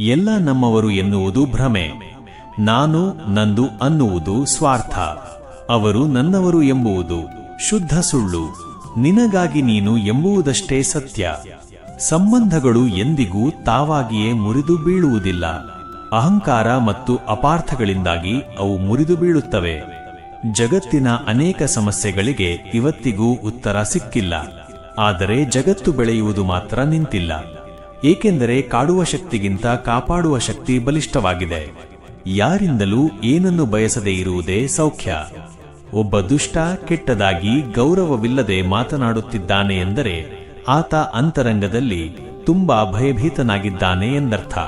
ಎಲ್ಲ ನಮ್ಮವರು ಎನ್ನುವುದು ಭ್ರಮೆ. ನಾನು ನಂದು ಅನ್ನುವುದು ಸ್ವಾರ್ಥ. ಅವರು ನನ್ನವರು ಎಂಬುವುದು ಶುದ್ಧ ಸುಳ್ಳು. ನಿನಗಾಗಿ ನೀನು ಎಂಬುವುದಷ್ಟೇ ಸತ್ಯ. ಸಂಬಂಧಗಳು ಎಂದಿಗೂ ತಾವಾಗಿಯೇ ಮುರಿದು ಬೀಳುವುದಿಲ್ಲ. ಅಹಂಕಾರ ಮತ್ತು ಅಪಾರ್ಥಗಳಿಂದಾಗಿ ಅವು ಮುರಿದು ಬೀಳುತ್ತವೆ. ಜಗತ್ತಿನ ಅನೇಕ ಸಮಸ್ಯೆಗಳಿಗೆ ಇವತ್ತಿಗೂ ಉತ್ತರ ಸಿಕ್ಕಿಲ್ಲ. ಆದರೆ ಜಗತ್ತು ಬೆಳೆಯುವುದು ಮಾತ್ರ ನಿಂತಿಲ್ಲ. ಏಕೆಂದರೆ ಕಾಡುವ ಶಕ್ತಿಗಿಂತ ಕಾಪಾಡುವ ಶಕ್ತಿ ಬಲಿಷ್ಠವಾಗಿದೆ. ಯಾರಿಂದಲೂ ಏನನ್ನು ಬಯಸದೇ ಇರುವುದೇ ಸೌಖ್ಯ. ಒಬ್ಬ ದುಷ್ಟ ಕೆಟ್ಟದಾಗಿ ಗೌರವವಿಲ್ಲದೆ ಮಾತನಾಡುತ್ತಿದ್ದಾನೆ ಎಂದರೆ ಆತ ಅಂತರಂಗದಲ್ಲಿ ತುಂಬಾ ಭಯಭೀತನಾಗಿದ್ದಾನೆ ಎಂದರ್ಥ.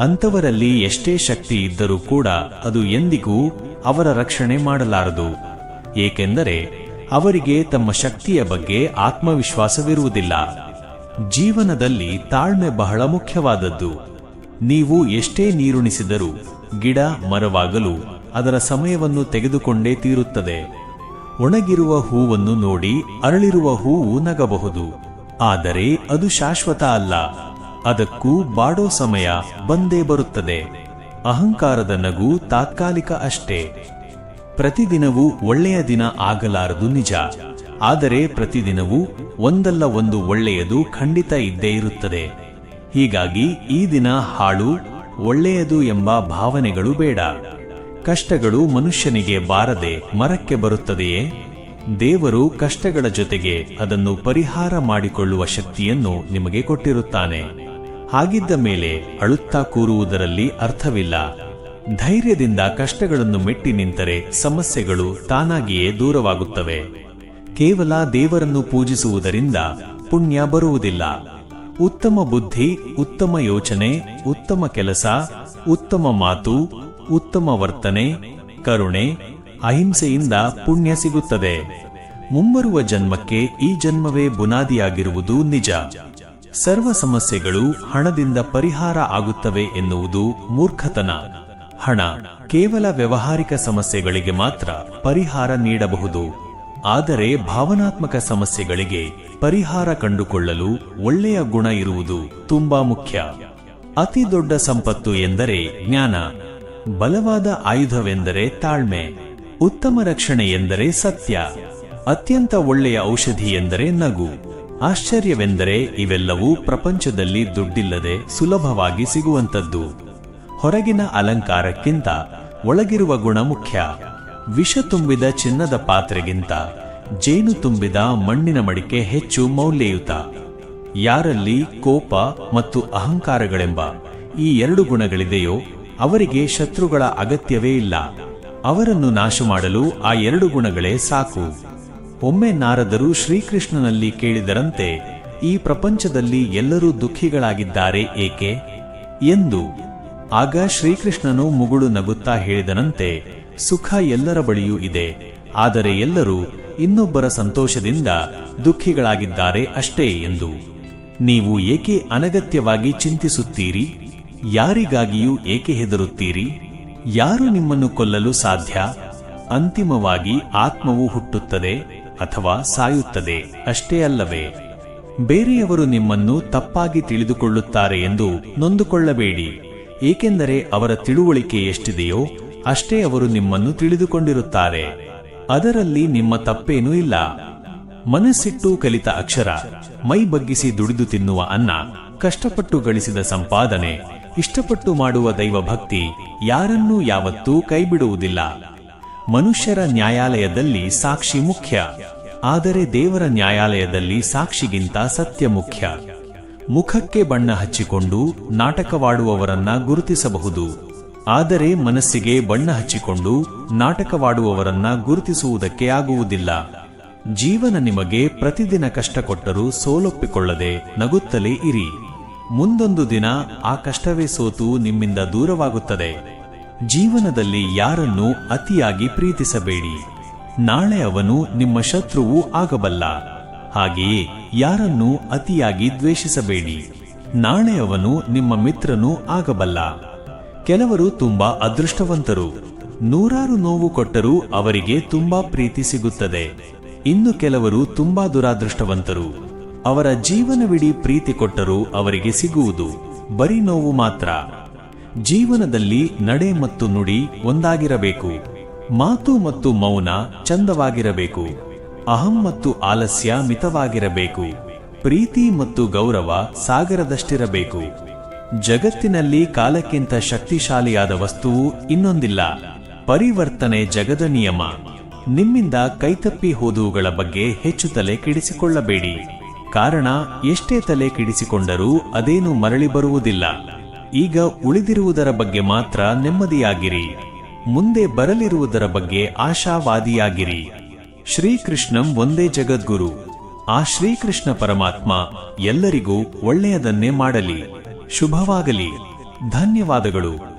ಅಂಥವರಲ್ಲಿ ಎಷ್ಟೇ ಶಕ್ತಿ ಇದ್ದರೂ ಕೂಡ ಅದು ಎಂದಿಗೂ ಅವರ ರಕ್ಷಣೆ ಮಾಡಲಾರದು. ಏಕೆಂದರೆ ಅವರಿಗೆ ತಮ್ಮ ಶಕ್ತಿಯ ಬಗ್ಗೆ ಆತ್ಮವಿಶ್ವಾಸವಿರುವುದಿಲ್ಲ. ಜೀವನದಲ್ಲಿ ತಾಳ್ಮೆ ಬಹಳ ಮುಖ್ಯವಾದದ್ದು. ನೀವು ಎಷ್ಟೇ ನೀರುಣಿಸಿದರೂ ಗಿಡ, ಮರವಾಗಲು ಅದರ ಸಮಯವನ್ನು ತೆಗೆದುಕೊಂಡೇ ತೀರುತ್ತದೆ. ಒಣಗಿರುವ ಹೂವನ್ನು ನೋಡಿ ಅರಳಿರುವ ಹೂವು ನಗಬಹುದು. ಆದರೆ ಅದು ಶಾಶ್ವತ ಅಲ್ಲ. ಅದಕ್ಕೂ ಬಾಡೋ ಸಮಯ ಬಂದೇ ಬರುತ್ತದೆ. ಅಹಂಕಾರದ ನಗು ತಾತ್ಕಾಲಿಕ ಅಷ್ಟೇ. ಪ್ರತಿದಿನವೂ ಒಳ್ಳೆಯ ದಿನ ಆಗಲಾರದು ನಿಜ. ಆದರೆ ಪ್ರತಿದಿನವೂ ಒಂದಲ್ಲ ಒಂದು ಒಳ್ಳೆಯದು ಖಂಡಿತ ಇದ್ದೇ ಇರುತ್ತದೆ. ಹೀಗಾಗಿ ಈ ದಿನ ಹಾಳು ಒಳ್ಳೆಯದು ಎಂಬ ಭಾವನೆಗಳು ಬೇಡ. ಕಷ್ಟಗಳು ಮನುಷ್ಯನಿಗೆ ಬಾರದೆ ಮರಕ್ಕೆ ಬರುತ್ತದೆಯೇ? ದೇವರು ಕಷ್ಟಗಳ ಜೊತೆಗೆ ಅದನ್ನು ಪರಿಹಾರ ಮಾಡಿಕೊಳ್ಳುವ ಶಕ್ತಿಯನ್ನು ನಿಮಗೆ ಕೊಟ್ಟಿರುತ್ತಾನೆ. ಹಾಗಿದ್ದ ಮೇಲೆ ಅಳುತ್ತಾ ಕೂರುವುದರಲ್ಲಿ ಅರ್ಥವಿಲ್ಲ. ಧೈರ್ಯದಿಂದ ಕಷ್ಟಗಳನ್ನು ಮೆಟ್ಟಿ ನಿಂತರೆ ಸಮಸ್ಯೆಗಳು ತಾನಾಗಿಯೇ ದೂರವಾಗುತ್ತವೆ. ಕೇವಲ ದೇವರನ್ನು ಪೂಜಿಸುವುದರಿಂದ ಪುಣ್ಯ ಬರುವುದಿಲ್ಲ. ಉತ್ತಮ ಬುದ್ಧಿ, ಉತ್ತಮ ಯೋಚನೆ, ಉತ್ತಮ ಕೆಲಸ, ಉತ್ತಮ ಮಾತು, ಉತ್ತಮ ವರ್ತನೆ, ಕರುಣೆ, ಅಹಿಂಸೆಯಿಂದ ಪುಣ್ಯ ಸಿಗುತ್ತದೆ. ಮುಂಬರುವ ಜನ್ಮಕ್ಕೆ ಈ ಜನ್ಮವೇ ಬುನಾದಿಯಾಗಿರುವುದು ನಿಜ. ಸರ್ವ ಸಮಸ್ಯೆಗಳು ಹಣದಿಂದ ಪರಿಹಾರ ಆಗುತ್ತವೆ ಎನ್ನುವುದು ಮೂರ್ಖತನ. ಹಣ ಕೇವಲ ವ್ಯವಹಾರಿಕ ಸಮಸ್ಯೆಗಳಿಗೆ ಮಾತ್ರ ಪರಿಹಾರ ನೀಡಬಹುದು. ಆದರೆ ಭಾವನಾತ್ಮಕ ಸಮಸ್ಯೆಗಳಿಗೆ ಪರಿಹಾರ ಕಂಡುಕೊಳ್ಳಲು ಒಳ್ಳೆಯ ಗುಣ ಇರುವುದು ತುಂಬಾ ಮುಖ್ಯ. ಅತಿ ದೊಡ್ಡ ಸಂಪತ್ತು ಎಂದರೆ ಜ್ಞಾನ. ಬಲವಾದ ಆಯುಧವೆಂದರೆ ತಾಳ್ಮೆ. ಉತ್ತಮ ರಕ್ಷಣೆ ಎಂದರೆ ಸತ್ಯ. ಅತ್ಯಂತ ಒಳ್ಳೆಯ ಔಷಧಿ ಎಂದರೆ ನಗು. ಆಶ್ಚರ್ಯವೆಂದರೆ ಇವೆಲ್ಲವೂ ಪ್ರಪಂಚದಲ್ಲಿ ದುಡ್ಡಿಲ್ಲದೆ ಸುಲಭವಾಗಿ ಸಿಗುವಂತದ್ದು ಹೊರಗಿನ ಅಲಂಕಾರಕ್ಕಿಂತ ಒಳಗಿರುವ ಗುಣ ಮುಖ್ಯ. ವಿಷ ತುಂಬಿದ ಚಿನ್ನದ ಪಾತ್ರೆಗಿಂತ ಜೇನು ತುಂಬಿದ ಮಣ್ಣಿನ ಮಡಿಕೆ ಹೆಚ್ಚು ಮೌಲ್ಯಯುತ. ಯಾರಲ್ಲಿ ಕೋಪ ಮತ್ತು ಅಹಂಕಾರಗಳೆಂಬ ಈ ಎರಡು ಗುಣಗಳಿದೆಯೋ ಅವರಿಗೆ ಶತ್ರುಗಳ ಅಗತ್ಯವೇ ಇಲ್ಲ. ಅವರನ್ನು ನಾಶ ಮಾಡಲು ಆ ಎರಡು ಗುಣಗಳೇ ಸಾಕು. ಒಮ್ಮೆ ನಾರದರು ಶ್ರೀಕೃಷ್ಣನಲ್ಲಿ ಕೇಳಿದರಂತೆ, ಈ ಪ್ರಪಂಚದಲ್ಲಿ ಎಲ್ಲರೂ ದುಃಖಿಗಳಾಗಿದ್ದಾರೆ ಏಕೆ? ಎಂದು. ಆಗ ಶ್ರೀಕೃಷ್ಣನು ಮುಗುಳು ನಗುತ್ತಾ ಹೇಳಿದನಂತೆ ಸುಖ ಎಲ್ಲರ ಬಳಿಯೂ ಇದೆ. ಆದರೆ ಎಲ್ಲರೂ ಇನ್ನೊಬ್ಬರ ಸಂತೋಷದಿಂದ ದುಃಖಿಗಳಾಗಿದ್ದಾರೆ ಅಷ್ಟೇ ಎಂದು. ನೀವು ಏಕೆ ಅನಗತ್ಯವಾಗಿ ಚಿಂತಿಸುತ್ತೀರಿ? ಯಾರಿಗಾಗಿಯೂ ಏಕೆ ಹೆದರುತ್ತೀರಿ? ಯಾರು ನಿಮ್ಮನ್ನು ಕೊಲ್ಲಲು ಸಾಧ್ಯ? ಅಂತಿಮವಾಗಿ ಆತ್ಮವು ಹುಟ್ಟುತ್ತದೆ ಅಥವಾ ಸಾಯುತ್ತದೆ ಅಷ್ಟೇ ಅಲ್ಲವೇ. ಬೇರೆಯವರು ನಿಮ್ಮನ್ನು ತಪ್ಪಾಗಿ ತಿಳಿದುಕೊಳ್ಳುತ್ತಾರೆ ಎಂದು ನೊಂದುಕೊಳ್ಳಬೇಡಿ. ಏಕೆಂದರೆ ಅವರ ತಿಳುವಳಿಕೆ ಎಷ್ಟಿದೆಯೋ ಅಷ್ಟೇ ಅವರು ನಿಮ್ಮನ್ನು ತಿಳಿದುಕೊಂಡಿರುತ್ತಾರೆ. ಅದರಲ್ಲಿ ನಿಮ್ಮ ತಪ್ಪೇನೂ ಇಲ್ಲ. ಮನಸ್ಸಿಟ್ಟು ಕಲಿತ ಅಕ್ಷರ, ಮೈ ಬಗ್ಗಿಸಿ ದುಡಿದು ತಿನ್ನುವ ಅನ್ನ, ಕಷ್ಟಪಟ್ಟು ಗಳಿಸಿದ ಸಂಪಾದನೆ, ಇಷ್ಟಪಟ್ಟು ಮಾಡುವ ದೈವ ಭಕ್ತಿ ಯಾರನ್ನೂ ಯಾವತ್ತೂ ಕೈಬಿಡುವುದಿಲ್ಲ. ಮನುಷ್ಯರ ನ್ಯಾಯಾಲಯದಲ್ಲಿ ಸಾಕ್ಷಿ ಮುಖ್ಯ. ಆದರೆ ದೇವರ ನ್ಯಾಯಾಲಯದಲ್ಲಿ ಸಾಕ್ಷಿಗಿಂತ ಸತ್ಯ ಮುಖ್ಯ. ಮುಖಕ್ಕೆ ಬಣ್ಣ ಹಚ್ಚಿಕೊಂಡು ನಾಟಕವಾಡುವವರನ್ನ ಗುರುತಿಸಬಹುದು. ಆದರೆ ಮನಸ್ಸಿಗೆ ಬಣ್ಣ ಹಚ್ಚಿಕೊಂಡು ನಾಟಕವಾಡುವವರನ್ನ ಗುರುತಿಸುವುದಕ್ಕೆ ಆಗುವುದಿಲ್ಲ. ಜೀವನ ನಿಮಗೆ ಪ್ರತಿದಿನ ಕಷ್ಟ ಕೊಟ್ಟರೂ ಸೋಲೊಪ್ಪಿಕೊಳ್ಳದೆ ನಗುತ್ತಲೇ ಇರಿ. ಮುಂದೊಂದು ದಿನ ಆ ಕಷ್ಟವೇ ಸೋತು ನಿಮ್ಮಿಂದ ದೂರವಾಗುತ್ತದೆ. ಜೀವನದಲ್ಲಿ ಯಾರನ್ನೂ ಅತಿಯಾಗಿ ಪ್ರೀತಿಸಬೇಡಿ. ನಾಳೆ ಅವನು ನಿಮ್ಮ ಶತ್ರುವೂ ಆಗಬಲ್ಲ. ಹಾಗೆಯೇ ಯಾರನ್ನೂ ಅತಿಯಾಗಿ ದ್ವೇಷಿಸಬೇಡಿ. ನಾಳೆ ಅವನು ನಿಮ್ಮ ಮಿತ್ರನೂ ಆಗಬಲ್ಲ. ಕೆಲವರು ತುಂಬಾ ಅದೃಷ್ಟವಂತರು. ನೂರಾರು ನೋವು ಕೊಟ್ಟರೂ ಅವರಿಗೆ ತುಂಬಾ ಪ್ರೀತಿ ಸಿಗುತ್ತದೆ. ಇನ್ನು ಕೆಲವರು ತುಂಬಾ ದುರಾದೃಷ್ಟವಂತರು. ಅವರ ಜೀವನವಿಡೀ ಪ್ರೀತಿ ಕೊಟ್ಟರೂ ಅವರಿಗೆ ಸಿಗುವುದು. ಬರೀ ನೋವು ಮಾತ್ರ. ಜೀವನದಲ್ಲಿ ನಡೆ ಮತ್ತು ನುಡಿ ಒಂದಾಗಿರಬೇಕು. ಮಾತು ಮತ್ತು ಮೌನ ಚಂದವಾಗಿರಬೇಕು. ಅಹಂ ಮತ್ತು ಆಲಸ್ಯ ಮಿತವಾಗಿರಬೇಕು. ಪ್ರೀತಿ ಮತ್ತು ಗೌರವ ಸಾಗರದಷ್ಟಿರಬೇಕು. ಜಗತ್ತಿನಲ್ಲಿ ಕಾಲಕ್ಕಿಂತ ಶಕ್ತಿಶಾಲಿಯಾದ ವಸ್ತುವು ಇನ್ನೊಂದಿಲ್ಲ. ಪರಿವರ್ತನೆ ಜಗದ ನಿಯಮ. ನಿಮ್ಮಿಂದ ಕೈತಪ್ಪಿ ಹೋದುವುಗಳ ಬಗ್ಗೆ ಹೆಚ್ಚು ತಲೆ ಕೆಡಿಸಿಕೊಳ್ಳಬೇಡಿ. ಕಾರಣ, ಎಷ್ಟೇ ತಲೆ ಕೆಡಿಸಿಕೊಂಡರೂ ಅದೇನು ಮರಳಿ ಬರುವುದಿಲ್ಲ. ಈಗ ಉಳಿದಿರುವುದರ ಬಗ್ಗೆ ಮಾತ್ರ ನೆಮ್ಮದಿಯಾಗಿರಿ. ಮುಂದೆ ಬರಲಿರುವುದರ ಬಗ್ಗೆ ಆಶಾವಾದಿಯಾಗಿರಿ. ಶ್ರೀಕೃಷ್ಣಂ ಒಂದೇ ಜಗದ್ಗುರು. ಆ ಶ್ರೀಕೃಷ್ಣ ಪರಮಾತ್ಮ ಎಲ್ಲರಿಗೂ ಒಳ್ಳೆಯದನ್ನೇ ಮಾಡಲಿ. ಶುಭವಾಗಲಿ. ಧನ್ಯವಾದಗಳು.